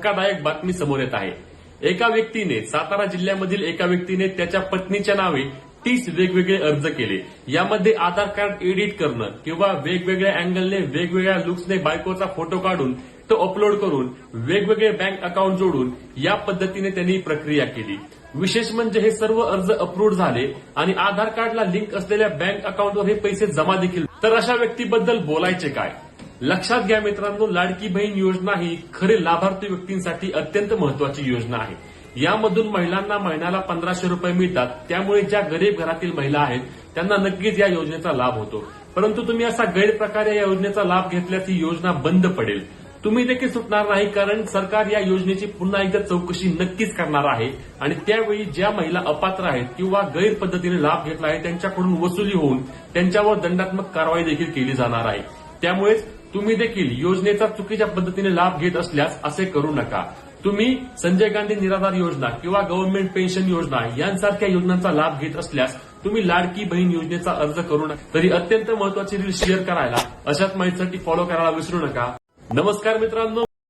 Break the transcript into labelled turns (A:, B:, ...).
A: धक्कादायक बातमी समोर येत आहे. एका व्यक्तीने सातारा जिल्ह्यामधील एका व्यक्तीने त्याच्या पत्नीच्या नावे तीस वेगवेगळे अर्ज केले. यामध्ये आधार कार्ड एडिट करणं किंवा वेगवेगळ्या अँगलने वेगवेगळ्या लुक्सने बायकोचा फोटो काढून तो अपलोड करून वेगवेगळे बँक अकाउंट जोडून या पद्धतीने त्यांनी प्रक्रिया केली. विशेष म्हणजे हे सर्व अर्ज अप्रूव्ह झाले आणि आधार कार्डला लिंक असलेल्या बँक अकाउंटवर हे पैसे जमा देखील. तर अशा व्यक्तीबद्दल बोलायचे काय? लक्षात घ्या मित्रांनो लाडकी बहीण योजना ही खरे लाभार्थी व्यक्तींसाठी अत्यंत महत्वाची योजना आहे. यामधून महिलांना महिन्याला पंधराशे रुपये मिळतात. त्यामुळे ज्या गरीब घरातील महिला आहेत त्यांना नक्कीच या योजनेचा लाभ होतो. परंतु तुम्ही असा गैरप्रकारे या योजनेचा लाभ घेतल्यास ही योजना बंद पडेल. तुम्ही देखील सुटणार नाही कारण सरकार या योजनेची पुन्हा एकदा चौकशी नक्कीच करणार आहे. आणि त्यावेळी ज्या महिला अपात्र आहेत किंवा गैर पद्धतीने लाभ घेतला आहे त्यांच्याकडून वसुली होऊन त्यांच्यावर दंडात्मक कारवाई देखील केली जाणार आहे. त्यामुळेच तुम्ही देखील योजनेचा चुकीच्या पद्धतीने लाभ घेत असल्यास असे करू नका. तुम्ही संजय गांधी निराधार योजना किंवा गव्हर्नमेंट पेन्शन योजना यांसारख्या योजनांचा लाभ घेत असल्यास तुम्ही लाडकी बहीण योजनेचा अर्ज करू नका. तरी अत्यंत महत्वाची रील शेअर करायला अशाच माहितीसाठी फॉलो करायला विसरू नका. नमस्कार मित्रांनो